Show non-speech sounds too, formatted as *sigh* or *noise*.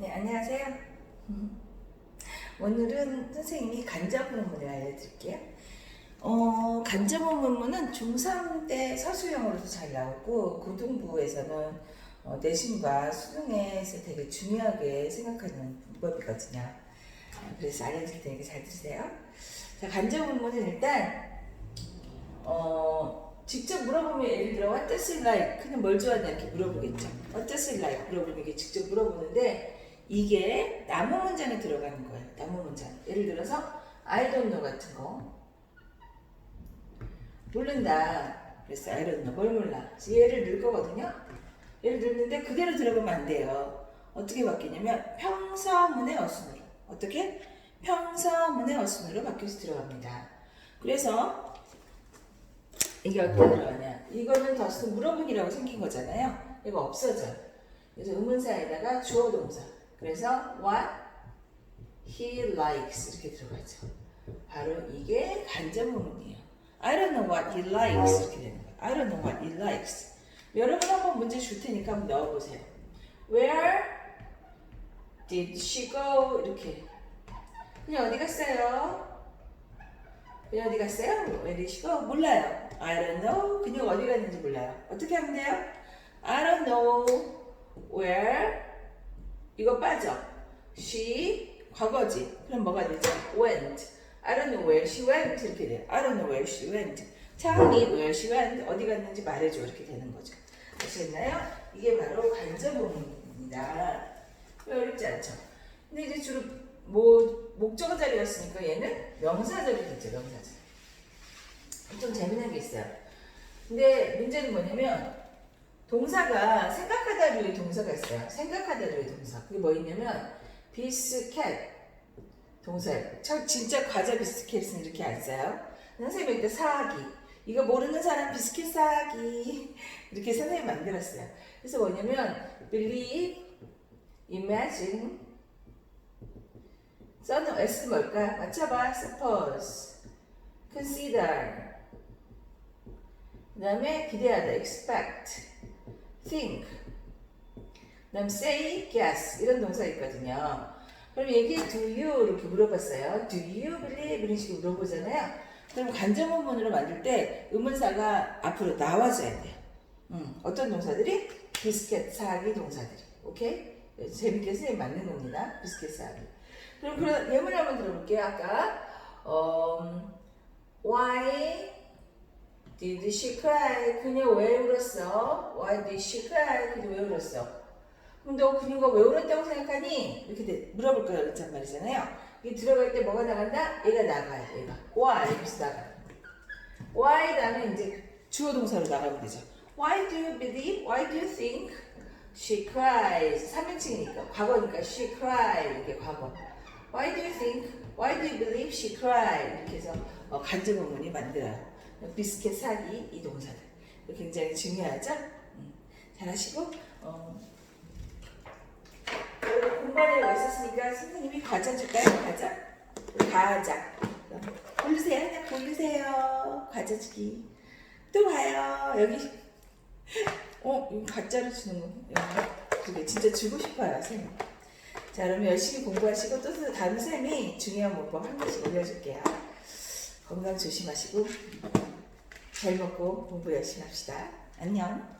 네, 안녕하세요. 오늘은 선생님이 간접문문을 알려드릴게요. 어, 간접문문은 중3 때 서술형으로도 잘 나오고 고등부에서는 어, 내신과 수능에서 되게 중요하게 생각하는 문법이거든요. 어, 그래서 알려드릴 테니까 잘 들으세요. 자, 간접문문은 일단 어, 직접 물어보면 예를 들어 What does it like? 그냥 뭘 좋아하냐 이렇게 물어보겠죠. What does it like? 물어보면 이게 직접 물어보는데 이게 나무 문장에 들어가는 거예요. 나무 문장. 예를 들어서 I don't know 같은 거 모른다. 그래서 I don't know 뭘 몰라. 얘를 넣을 거거든요. 얘를 넣는데 그대로 들어가면 안 돼요. 어떻게 바뀌냐면 평서문의 어순으로 어떻게 평서문의 어순으로 바뀌어서 들어갑니다. 그래서 이게 어떻게 들어가냐? 이거는 더스 물어보기라고 생긴 거잖아요. 이거 없어져. 그래서 의문사에다가 주어 동사. 그래서 what he likes 이렇게 들어가죠. 바로 이게 간접문이에요. I don't know what he likes 이렇게 되는 거예요. I don't know what he likes. 여러분 한번 문제 줄 테니까 한번 넣어보세요. Where did she go? 이렇게. 그냥 어디 갔어요? 그냥 어디 갔어요? Where did she go? 몰라요. I don't know. 그냥 어디 갔는지 몰라요. 어떻게 하면 돼요? I don't know where 이거 빠져. She 과거지. 그럼 뭐가 되죠? Went. I don't know where she went 이렇게 돼요. I don't know where she went. 차은이 where she went 어디 갔는지 말해줘 이렇게 되는 거죠. 아시겠나요? 이게 바로 간접문입니다. 어렵지 않죠? 근데 이제 주로 뭐 목적어 자리였으니까 얘는 명사절이 됐죠. 명사절. 좀 재미난 게 있어요. 근데 문제는 뭐냐면 동사가 생각하다류의 동사가 있어요. 생각하다류의 동사. 그게 뭐 있냐면 비스켓 동사예요. 저 진짜 과자 비스켓은 이렇게 안 써요. 선생님이 이때 사기. 이거 모르는 사람 비스켓 사기. *laughs* 이렇게 선생님이 만들었어요. 그래서 뭐냐면 believe, imagine, 써는 S 뭘까? 맞춰봐. suppose, consider, 그 다음에 기대하다, expect, think, 그 다음 say, guess 이런 동사 있거든요. 그럼 얘기 do you 이렇게 물어봤어요. do you believe 이런 식으로 물어보잖아요. 그럼 간접문문으로 만들 때 의문사가 앞으로 나와줘야 돼요. 음, 어떤 동사들이? 비스켓 사기 동사들이. 오케이? 재밌게 선생님 맞는 겁니다. 비스켓 사기. 그럼 그런 예문 한번 들어볼게요. 아까 음, Why did she cry? 그녀 왜 울었어? Why did she cry? 그녀 왜 울었어? 그럼 너 그녀가 왜 울었다고 생각하니? 이렇게 돼- 물어볼 거야 그렇단 말이잖아요. 이게 들어갈 때 뭐가 나간다? 얘가 나가요. 얘가 why 이렇게 나가. why 다음에 이제 주어 동사로 나가면 되죠. Why do you believe? Why do you think? She cries. 3인칭이니까 과거니까 she cried 이렇게 과거. Why do you think? Why do you believe she cried? 이렇게 해서 어, 간접문문이 만들어요. 비스켓 사기 이 동사들 굉장히 중요하죠. 음, 잘하시고 어, 공부하려고 있었으니까 선생님이 과자 줄까요? 과자? 과자. 고르세요. 그냥 고르세요. 과자 주기. 또 봐요. 여기. 어, 이거 가짜로 주는 거. 진짜 주고 싶어요, 선생님. 자, 그러면 열심히 공부하시고 또 다음 쌤이 중요한 문법 한 번씩 올려줄게요. 건강 조심하시고 잘 먹고 공부 열심히 합시다. 안녕.